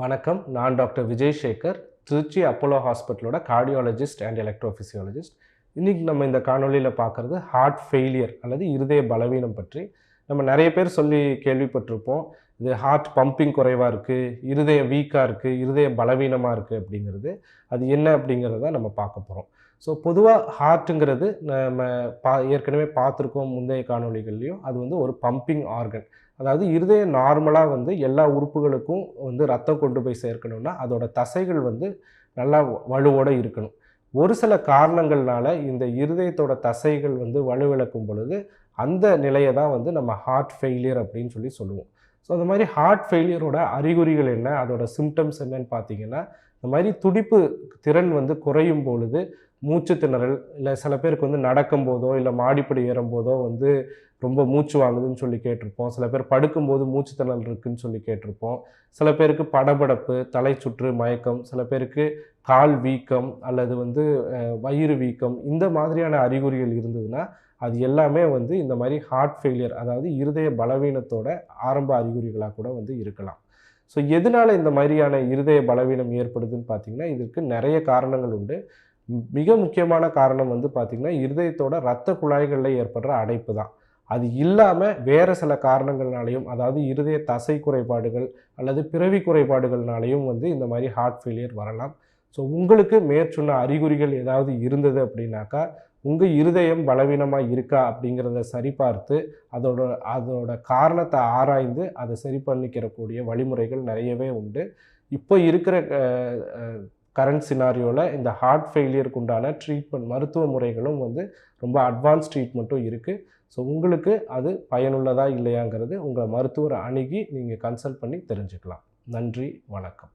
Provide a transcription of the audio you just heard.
வணக்கம். நான் doctor Vijay Sekar Trichy Apollo ஹாஸ்பிட்டலோட கார்டியாலஜிஸ்ட் அண்ட் எலக்ட்ரோஃபிசியாலஜிஸ்ட் இன்றைக்கி நம்ம இந்த காணொளியில் பார்க்குறது ஹார்ட் ஃபெயிலியர் அல்லது இருதய பலவீனம் பற்றி. நம்ம நிறைய பேர் சொல்லி கேள்விப்பட்டிருப்போம். இது ஹார்ட் பம்பிங் குறைவாக இருக்குது இருதயம் வீக்காக இருக்குது இருதயம் பலவீனமாக இருக்குது அப்படிங்கிறது. அது என்ன அப்படிங்கிறத நம்ம பார்க்க போகிறோம் ஸோ பொதுவாக ஹார்ட்டுங்கிறது நம்ம பா ஏற்கனவே பார்த்துருக்கோம் முந்தைய காணொலிகள்லையும் அது வந்து ஒரு பம்பிங் ஆர்கன் அதாவது இருதயம் நார்மலாக வந்து எல்லா உறுப்புகளுக்கும் வந்து ரத்தம் கொண்டு போய் சேர்க்கணும்னா அதோட தசைகள் வந்து நல்லா வலுவோடு இருக்கணும். ஒரு சில காரணங்கள்னால இந்த இருதயத்தோட தசைகள் வந்து வலுவிழக்கும் பொழுது அந்த நிலையை தான் வந்து நம்ம ஹார்ட் ஃபெயிலியர் அப்படின்னு சொல்லி சொல்லுவோம். ஸோ அந்த மாதிரி ஹார்ட் ஃபெயிலியரோட அறிகுறிகள் என்ன? அதோட சிம்டம்ஸ் என்னன்னு பார்த்தீங்கன்னா இந்த மாதிரி துடிப்பு திறன் வந்து குறையும் பொழுது மூச்சு திணறல் இல்லை சில பேருக்கு வந்து நடக்கும் போதோ இல்லை மாடிப்படி ஏறும் போதோ வந்து ரொம்ப மூச்சு வாங்குதுன்னு சொல்லி கேட்டிருப்போம். சில பேர் படுக்கும்போது மூச்சு திணறல் இருக்குதுன்னு சொல்லி கேட்டிருப்போம். சில பேருக்கு படபடப்பு தலை சுற்று மயக்கம் சில பேருக்கு கால் வீக்கம் அல்லது வந்து வயிறு வீக்கம் இந்த மாதிரியான அறிகுறிகள் இருந்ததுன்னா அது எல்லாமே வந்து இந்த மாதிரி ஹார்ட் ஃபெயிலியர் அதாவது இருதய பலவீனத்தோட ஆரம்ப அறிகுறிகளாக கூட வந்து இருக்கலாம். ஸோ எதனால் இந்த மாதிரியான இருதய பலவீனம் ஏற்படுதுன்னு பார்த்தீங்கன்னா இதற்கு நிறைய காரணங்கள் உண்டு. மிக முக்கியமான காரணம் வந்து பார்த்திங்கன்னா இருதயத்தோட இரத்த குழாய்களில் ஏற்படுற அடைப்பு தான். அது இல்லாமல் வேறு சில காரணங்கள்னாலையும் அதாவது இருதய தசை குறைபாடுகள் அல்லது பிறவி குறைபாடுகள்னாலையும் வந்து இந்த மாதிரி ஹார்ட் ஃபெயிலியர் வரலாம். ஸோ உங்களுக்கு மேற்சொன்ன அறிகுறிகள் ஏதாவது இருந்தது அப்படின்னாக்கா உங்கள் இருதயம் பலவீனமாக இருக்கா அப்படிங்கிறத சரிபார்த்து அதோட அதோட காரணத்தை ஆராய்ந்து அதை சரி பண்ணிக்கிறக்கூடிய வழிமுறைகள் நிறையவே உண்டு. இப்போ இருக்கிற கரண்ட் சினாரியோவில் இந்த ஹார்ட் ஃபெயிலியருக்கு உண்டான ட்ரீட்மெண்ட் மருத்துவ முறைகளும் வந்து ரொம்ப அட்வான்ஸ் ட்ரீட்மெண்ட்டும் இருக்குது ஸோ உங்களுக்கு அது பயனுள்ளதா இல்லையாங்கிறது உங்களை மருத்துவரை அணுகி நீங்கள் கன்சல்ட் பண்ணி தெரிஞ்சுக்கலாம். நன்றி வணக்கம்.